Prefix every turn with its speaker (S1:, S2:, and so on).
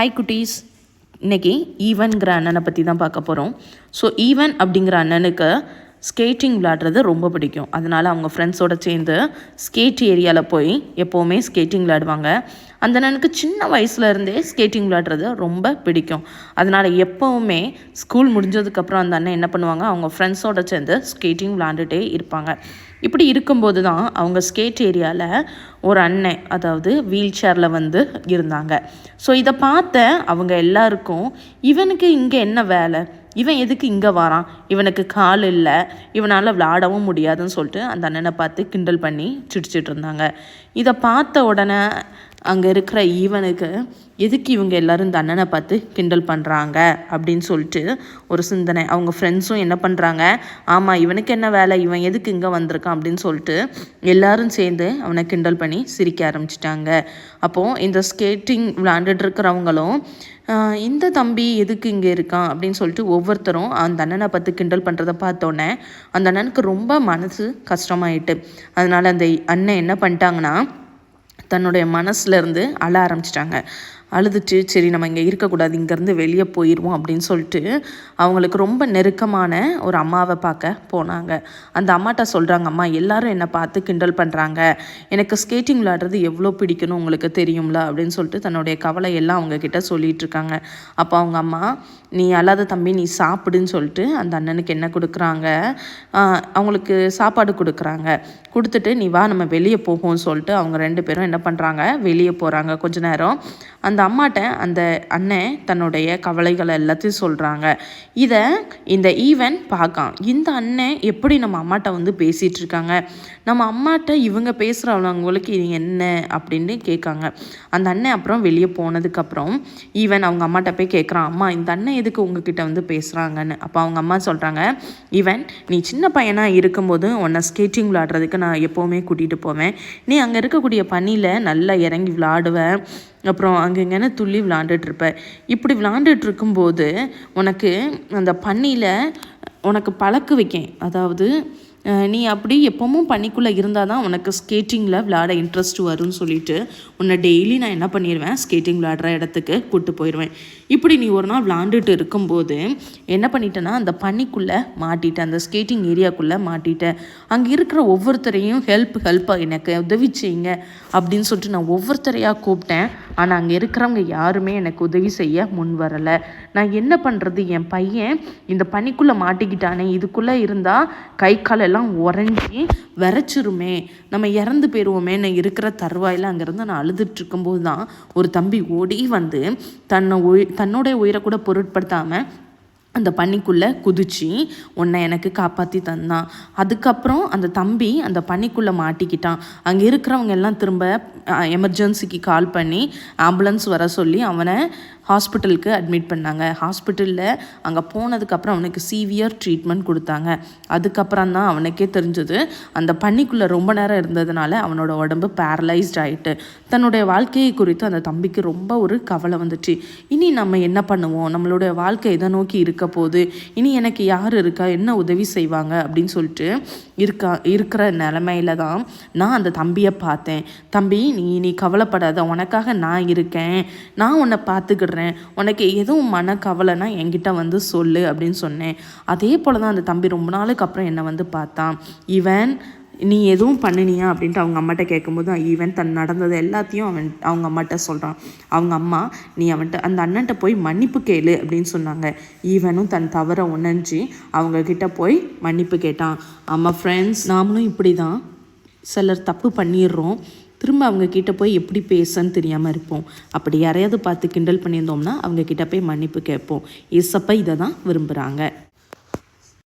S1: Hi குட்டீஸ். இன்னைக்கு ஈவன்கிற அண்ணனை பற்றி தான் பார்க்க போகிறோம் ஸோ ஈவன் அப்படிங்கிற அண்ணனுக்கு ஸ்கேட்டிங் விளாடுறது ரொம்ப பிடிக்கும். அதனால் அவங்க ஃப்ரெண்ட்ஸோடு சேர்ந்து ஸ்கேட் ஏரியாவில் போய் எப்போவுமே ஸ்கேட்டிங் விளாடுவாங்க அந்த அண்ணனுக்கு சின்ன வயசுலேருந்தே ஸ்கேட்டிங் விளாடுறது ரொம்ப பிடிக்கும். அதனால் எப்போவுமே ஸ்கூல் முடிஞ்சதுக்கப்புறம் அந்த அண்ணன் என்ன பண்ணுவாங்க அவங்க ஃப்ரெண்ட்ஸோடு சேர்ந்து ஸ்கேட்டிங் விளாண்டுட்டே இருப்பாங்க. இப்படி இருக்கும்போது தான் அவங்க ஸ்கேட் ஏரியாவில் ஒரு அண்ணன் அதாவது வீல் சேரில் வந்து இருந்தாங்க. ஸோ இதை பார்த்த அவங்க எல்லாருக்கும் இவனுக்கு இங்கே என்ன வேலை? இவன் எதுக்கு இங்கே வரான் இவனுக்கு கால் இல்லை. இவனால் விளாடவும் முடியாதுன்னு சொல்லிட்டு அந்த அண்ணனை பார்த்து கிண்டல் பண்ணி சிரிச்சிட்டு இருந்தாங்க. இதை பார்த்த உடனே அங்கே இருக்கிற ஈவனுக்கு எதுக்கு இவங்க எல்லாரும் இந்த அண்ணனை பார்த்து கிண்டல் பண்ணுறாங்க அப்படின்னு சொல்லிட்டு ஒரு சிந்தனை. அவங்க ஃப்ரெண்ட்ஸும் என்ன பண்ணுறாங்க ஆமாம் இவனுக்கு என்ன வேலை? இவன் எதுக்கு இங்கே வந்திருக்கான் அப்படின்னு சொல்லிட்டு எல்லாரும் சேர்ந்து அவனை கிண்டல் பண்ணி சிரிக்க ஆரம்பிச்சிட்டாங்க. அப்போது இந்த ஸ்கேட்டிங் விளாண்டுட்டு இருக்கிறவங்களும் இந்த தம்பி எதுக்கு இங்கே இருக்கான்? அப்படின்னு சொல்லிட்டு ஒவ்வொருத்தரும் அந்த அண்ணனை பார்த்து கிண்டல் பண்ணுறதை பார்த்தோன்னே அந்த அண்ணனுக்கு ரொம்ப மனசு கஷ்டமாயிட்டு அதனால் அந்த அண்ணன் என்ன பண்ணிட்டாங்கன்னா தன்னுடைய மனசுலேருந்து அழ ஆரம்பிச்சிட்டாங்க. அழுதுட்டு சரி நம்ம இங்கே இருக்கக்கூடாது இங்கேருந்து வெளியே போயிடுவோம் அப்படின்னு சொல்லிட்டு அவங்களுக்கு ரொம்ப நெருக்கமான ஒரு அம்மாவை பார்க்க போனாங்க. அந்த அம்மாட்ட சொல்கிறாங்க அம்மா எல்லாரும் என்னை பார்த்து கிண்டல் பண்ணுறாங்க எனக்கு ஸ்கேட்டிங் விளாடுறது எவ்வளோ பிடிக்கணும் உங்களுக்கு தெரியும்ல? அப்படின்னு சொல்லிட்டு தன்னுடைய கவலை எல்லாம் அவங்க சொல்லிகிட்டு இருக்காங்க. அப்போ அவங்க அம்மா நீ அல்லாத தம்பி நீ சாப்பிடுன்னு சொல்லிட்டு அந்த அண்ணனுக்கு என்ன கொடுக்குறாங்க? அவங்களுக்கு சாப்பாடு கொடுக்குறாங்க. கொடுத்துட்டு நீ வா நம்ம வெளியே போகும்னு சொல்லிட்டு அவங்க ரெண்டு பேரும் என்ன பண்ணுறாங்க வெளியே போகிறாங்க கொஞ்ச நேரம். அந்த அம்மாட்ட அந்த அண்ணன் தன்னுடைய கவலைகளை எல்லாத்தையும் சொல்கிறாங்க இதை இந்த ஈவன் பார்க்கான். இந்த அண்ணன் எப்படி நம்ம அம்மாட்ட வந்து பேசிகிட்டு இருக்காங்க நம்ம அம்மாட்ட இவங்க பேசுகிறவங்களுக்கு இது என்ன அப்படின்னு கேட்காங்க. அந்த அண்ணன் அப்புறம் வெளியே போனதுக்கப்புறம் ஈவன் அவங்க அம்மாட்ட போய் கேட்குறான் அம்மா இந்த அண்ணன் எதுக்கு உங்ககிட்ட வந்து பேசுகிறாங்கன்னு அப்போ அவங்க அம்மா சொல்கிறாங்க ஈவன் நீ சின்ன பையனாக இருக்கும்போது உன்னை ஸ்கேட்டிங் விளாடுறதுக்கு நான் எப்போவுமே கூட்டிகிட்டு போவேன். நீ அங்கே இருக்கக்கூடிய பனியில் நல்லா இறங்கி விளாடுவேன் அப்புறம் அங்கங்கன்னு துள்ளி விளாண்டுட்டுருப்ப இப்படி விளாண்டுட்டு இருக்கும்போது உனக்கு அந்த பன்னியில் உனக்கு பழக்கு வைக்கேன். அதாவது நீ அப்படி எப்பவும் பண்ணிக்குள்ளே இருந்தால் தான் உனக்கு ஸ்கேட்டிங்கில் விளையாட இன்ட்ரெஸ்ட் வரும்னு சொல்லிட்டு உன்னை டெய்லி நான் என்ன பண்ணிடுவேன் ஸ்கேட்டிங் விளையாடுற இடத்துக்கு கூப்பிட்டு போயிடுவேன் இப்படி நீ ஒரு நாள் விளாண்டுட்டு இருக்கும்போது என்ன பண்ணிட்டேன்னா அந்த பனிக்குள்ளே மாட்டிட்டேன் அந்த ஸ்கேட்டிங் ஏரியாக்குள்ளே மாட்டிட்டேன் அங்கே இருக்கிற ஒவ்வொருத்தரையும் ஹெல்ப் ஹெல்ப்பாக எனக்கு உதவி செய்யுங்க அப்படின்னு சொல்லிட்டு நான் ஒவ்வொருத்தரையாக கூப்பிட்டேன். ஆனால் அங்கே இருக்கிறவங்க யாருமே எனக்கு உதவி செய்ய முன் வரலை. நான் என்ன பண்ணுறது என் பையன் இந்த பனிக்குள்ளே மாட்டிக்கிட்டானே. இதுக்குள்ளே இருந்தால் கை காலெல்லாம் உறைஞ்சி விரைச்சிருமே. நம்ம இறந்து போயிடுவோமேன்னு இருக்கிற தருவாயில் அங்கேருந்து நான் அழுதுட்டுருக்கும்போது தான் ஒரு தம்பி ஓடி வந்து தன்னை உயி தன்னுடைய உயிரை கூட பொருட்படுத்தாமல் அந்த பனிக்குள்ளே குதிச்சு உன்னை எனக்கு காப்பாற்றி தந்தான். அதுக்கப்புறம் அந்த தம்பி அந்த பனிக்குள்ளே மாட்டிக்கிட்டான். அங்கே இருக்கிறவங்க எல்லாம் திரும்ப எமர்ஜென்சிக்கு கால் பண்ணி ஆம்புலன்ஸ் வர சொல்லி அவனை ஹாஸ்பிட்டலுக்கு அட்மிட் பண்ணாங்க. ஹாஸ்பிட்டலில் அங்கே போனதுக்கப்புறம் அவனுக்கு சீவியர் ட்ரீட்மெண்ட் கொடுத்தாங்க. அதுக்கப்புறம் தான் அவனுக்கே தெரிஞ்சது அந்த பனிக்குள்ளே ரொம்ப நேரம் இருந்ததுனால அவனோட உடம்பு பேரலைஸ்ட் ஆகிட்டு தன்னுடைய வாழ்க்கையை குறித்து அந்த தம்பிக்கு ரொம்ப ஒரு கவலை வந்துச்சு. இனி நம்ம என்ன பண்ணுவோம்? நம்மளுடைய வாழ்க்கை எதை நோக்கி இருக்கு? இருக்க போகுது இனி எனக்கு யார் இருக்கா? என்ன உதவி செய்வாங்க? அப்படின்னு சொல்லிட்டு இருக்கா இருக்கிற நிலமையில தான் நான் அந்த தம்பியை பார்த்தேன். தம்பி நீ நீ கவலைப்படாத. உனக்காக நான் இருக்கேன். நான் உன்னை பார்த்துக்கிடுறேன். உனக்கு எதுவும் மன கவலைனா என்கிட்ட வந்து சொல்லு அப்படின்னு சொன்னேன். அதே போல் தான் அந்த தம்பி ரொம்ப நாளுக்கு அப்புறம் என்னை வந்து பார்த்தான். இவன் நீ எதுவும் பண்ணினியா அப்படின்ட்டு அவங்க அம்மாட்ட கேட்கும்போது ஈவன் தன் நடந்தது எல்லாத்தையும் அவன் அவங்க அம்மாட்ட சொல்கிறான் அவங்க அம்மா நீ அவன்கிட்ட அந்த அண்ணன்ட்ட போய் மன்னிப்பு கேளு அப்படின்னு சொன்னாங்க. ஈவனும் தன் தவறை உணர்ந்து அவங்க கிட்ட போய் மன்னிப்பு கேட்டான். ஆமாம் ஃப்ரெண்ட்ஸ் நாமளும் இப்படி தான் சிலர் தப்பு பண்ணிடுறோம். திரும்ப அவங்க கிட்ட போய் எப்படி பேசன்னு தெரியாமல் இருப்போம். அப்படி யாரையாவது பார்த்து கிண்டல் பண்ணியிருந்தோம்னா அவங்க கிட்ட போய் மன்னிப்பு கேட்போம். இசப்பை இதை தான் விரும்புகிறாங்க